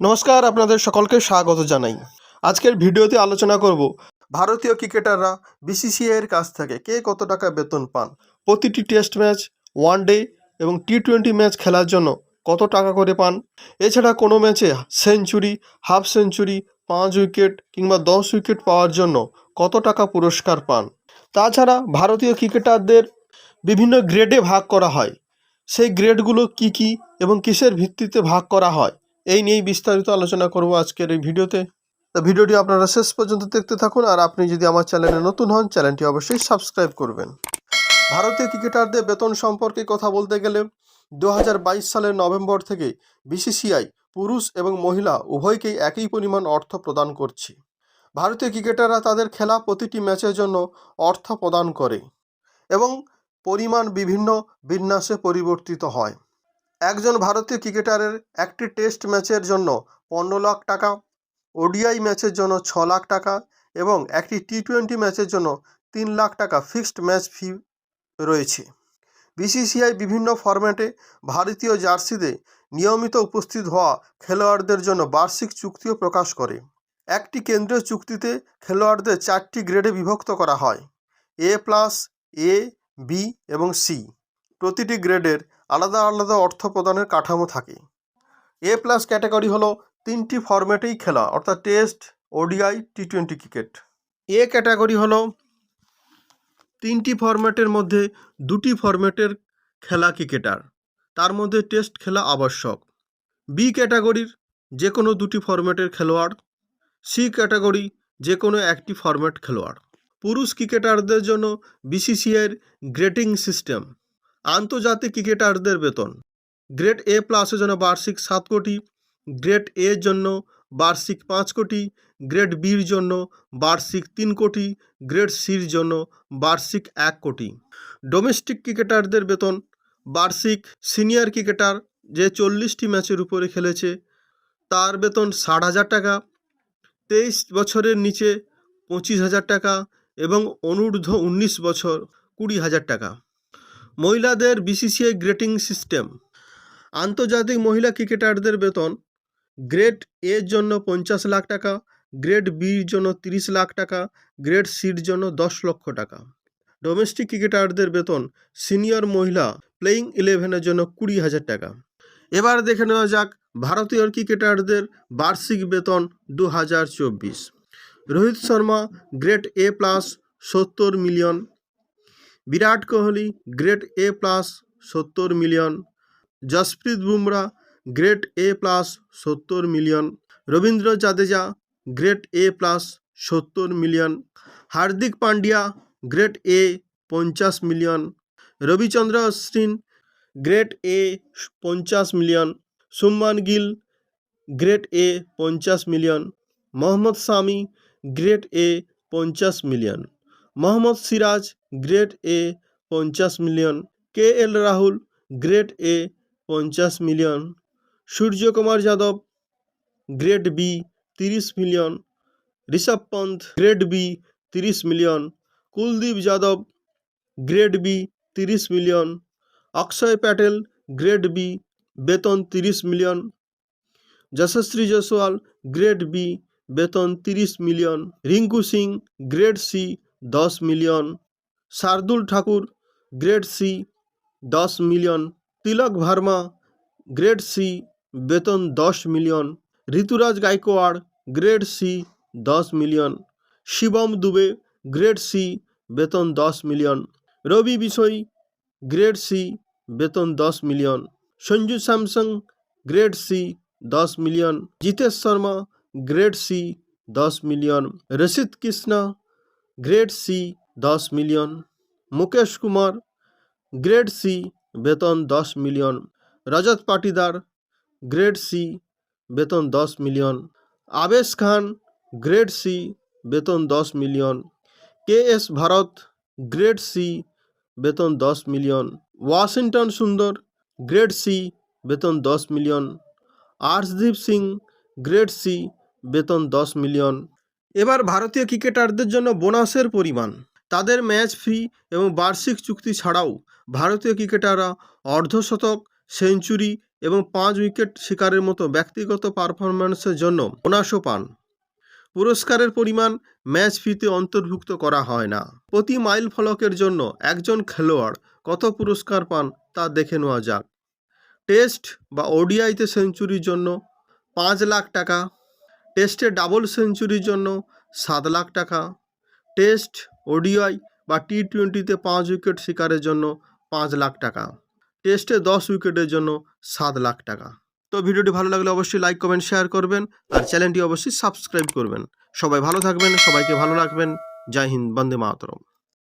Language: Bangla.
নমস্কার, আপনাদের সকলকে স্বাগত জানাই। আজকের ভিডিওতে আলোচনা করব, ভারতীয় ক্রিকেটাররা বিসিসিআইয়ের কাছ থেকে কে কত টাকা বেতন পান? প্রতিটি টেস্ট ম্যাচ, ওয়ান ডে এবং টি টোয়েন্টি ম্যাচ খেলার জন্য কত টাকা করে পান? এছাড়া কোনো ম্যাচে সেঞ্চুরি, হাফ সেঞ্চুরি, পাঁচ উইকেট কিংবা দশ উইকেট পাওয়ার জন্য কত টাকা পুরস্কার পান? তাছাড়া ভারতীয় ক্রিকেটারদের বিভিন্ন গ্রেডে ভাগ করা হয়। সেই গ্রেডগুলো কি কি এবং কিসের ভিত্তিতে ভাগ করা হয়? এই নিয়েই বিস্তারিত আলোচনা করব আজকের এই ভিডিওতে। তো ভিডিওটি আপনারা শেষ পর্যন্ত দেখতে থাকুন, আর আপনি যদি আমার চ্যানেলে নতুন হন, চ্যানেলটি অবশ্যই সাবস্ক্রাইব করবেন। ভারতীয় ক্রিকেটারদের বেতন সম্পর্কে কথা বলতে গেলে দু হাজার বাইশ সালের নভেম্বর থেকে বিসিসিআই পুরুষ এবং মহিলা উভয়কেই একই পরিমাণ অর্থ প্রদান করছে। ভারতীয় ক্রিকেটাররা তাদের খেলা প্রতিটি ম্যাচের জন্য অর্থ প্রদান করে এবং পরিমাণ বিভিন্ন বিন্যাসে পরিবর্তিত হয়। একজন ভারতীয় ক্রিকেটারের একটি টেস্ট ম্যাচের জন্য পনেরো লাখ টাকা, ওডিআই ম্যাচের জন্য ছ লাখ টাকা এবং একটি টি টোয়েন্টি ম্যাচের জন্য তিন লাখ টাকা ফিক্সড ম্যাচ ফি রয়েছে। বিসিসিআই বিভিন্ন ফরম্যাটে ভারতীয় জার্সিতে নিয়মিত উপস্থিত হওয়া খেলোয়াড়দের জন্য বার্ষিক চুক্তিও প্রকাশ করে। একটি কেন্দ্রীয় চুক্তিতে খেলোয়াড়দের চারটি গ্রেডে বিভক্ত করা হয়, এ প্লাস, এ, বি এবং সি। প্রতিটি গ্রেডের আলাদা আলাদা অর্থ প্রদানের কাঠামো থাকে। এ প্লাস ক্যাটাগরি হলো তিনটি ফরম্যাটেই খেলা, অর্থাৎ test ODI T twenty cricket A category হলো তিনটি ফরম্যাটের মধ্যে দুটি ফরম্যাটের খেলা ক্রিকেটার তার মধ্যে টেস্ট খেলা আবশ্যক। বি ক্যাটাগরির যে কোনো দুটি ফরম্যাটের খেলোয়াড় সি ক্যাটাগরি যে কোনো একটি ফরম্যাট খেলোয়াড়। পুরুষ ক্রিকেটারদের জন্য বিসিসিআইয়ের গ্রেটিং সিস্টেম আন্তর্জাতিক ক্রিকেটারদের বেতন। গ্রেড এ প্লাসের জন্য বার্ষিক সাত কোটি, গ্রেড এর জন্য বার্ষিক পাঁচ কোটি, গ্রেড বির জন্য বার্ষিক তিন কোটি, গ্রেড সির জন্য বার্ষিক এক কোটি। ডোমেস্টিক ক্রিকেটারদের বেতন, বার্ষিক সিনিয়র ক্রিকেটার যে চল্লিশটি ম্যাচের উপরে খেলেছে, তার বেতন ষাট হাজার টাকা, তেইশ বছরের নিচে পঁচিশ হাজার টাকা এবং অনূর্ধ্ব উনিশ বছর কুড়ি হাজার টাকা। মহিলাদের বিসিসিআই গ্রেটিং সিস্টেম আন্তর্জাতিক মহিলা ক্রিকেটারদের বেতন গ্রেড এর জন্য পঞ্চাশ লাখ টাকা গ্রেড বির জন্য তিরিশ লাখ টাকা গ্রেড সির জন্য দশ লক্ষ টাকা। ডোমেস্টিক ক্রিকেটারদের বেতন সিনিয়র মহিলা প্লেয়িং ইলেভেনের জন্য কুড়ি হাজার টাকা। এবার দেখে নেওয়া যাক ভারতীয় ক্রিকেটারদের বার্ষিক বেতন দু হাজার চব্বিশ। Rohit Sharma grade A plus সত্তর million Virat Kohli, grade A plus সত্তর million. Jasprit Bumrah, grade A plus সত্তর million. Ravindra Jadeja, grade A plus সত্তর million. Hardik Pandya, grade A পঞ্চাশ million. Ravichandran Ashwin, grade A পঞ্চাশ million. Shubman Gill, grade A পঞ্চাশ million. Mohammad Shami grade A পঞ্চাশ million. Mohammad Siraj, grade A, পঞ্চাশ million. K L Rahul, grade A, পঞ্চাশ million. Suryakumar Yadav, grade B, তিরিশ million. Rishabh Pant, grade B, তিরিশ million. Kuldeep Yadav, grade B, তিরিশ million. Axar Patel, grade B, বেতন তিরিশ million. Yashasvi Jaiswal, grade B, বেতন তিরিশ million. Rinku Singh, grade C দশ million, Shardul Thakur, grade C, দশ million, Tilak Varma, grade C, বেতন দশ million, Ruturaj Gaikwad, grade C, দশ million, Shivam Dube, grade C, বেতন দশ million, Ravi Bishnoi, grade C, বেতন দশ million, Sanju Samson, grade C, দশ million, Jitesh Sharma, grade C, দশ million Prasidh Krishna grade C দশ million, Mukesh Kumar, grade C বেতন দশ million, Rajat Patidar, grade C বেতন দশ million, Avesh Khan, grade C বেতন দশ million, K S Bharat, grade C বেতন দশ million, Washington Sundar, grade C বেতন দশ million, Arshdeep Singh, grade C বেতন দশ মিলিয়ন এবার ভারতীয় ক্রিকেটারদের জন্য বোনাসের পরিমাণ। তাদের ম্যাচ ফি এবং বার্ষিক চুক্তি ছাড়াও ভারতীয় ক্রিকেটাররা অর্ধশতক, সেঞ্চুরি এবং পাঁচ উইকেট শিকারের মতো ব্যক্তিগত পারফরম্যান্সের জন্য বোনাসও পান। পুরস্কারের পরিমাণ ম্যাচ ফিতে অন্তর্ভুক্ত করা হয় না। প্রতি মাইল ফলকের জন্য একজন খেলোয়াড় কত পুরস্কার পান তা দেখে নেওয়া যাক। টেস্ট বা ওডিআইতে সেঞ্চুরির জন্য পাঁচ লাখ টাকা টেস্টে ডাবল সেঞ্চুরির জন্য সাত লাখ টাকা। টেস্ট ওডিআই বা টি টোয়েন্টিতে পাঁচ উইকেট শিকারের জন্য পাঁচ লাখ টাকা। টেস্টে দশ উইকেটের জন্য সাত লাখ টাকা। তো ভিডিওটি ভালো লাগলে অবশ্যই লাইক কমেন্ট শেয়ার করবেন আর চ্যানেলটি অবশ্যই সাবস্ক্রাইব করবেন। সবাই ভালো থাকবেন, সবাইকে ভালো রাখবেন। জয় হিন্দ, বন্দে মাতরম।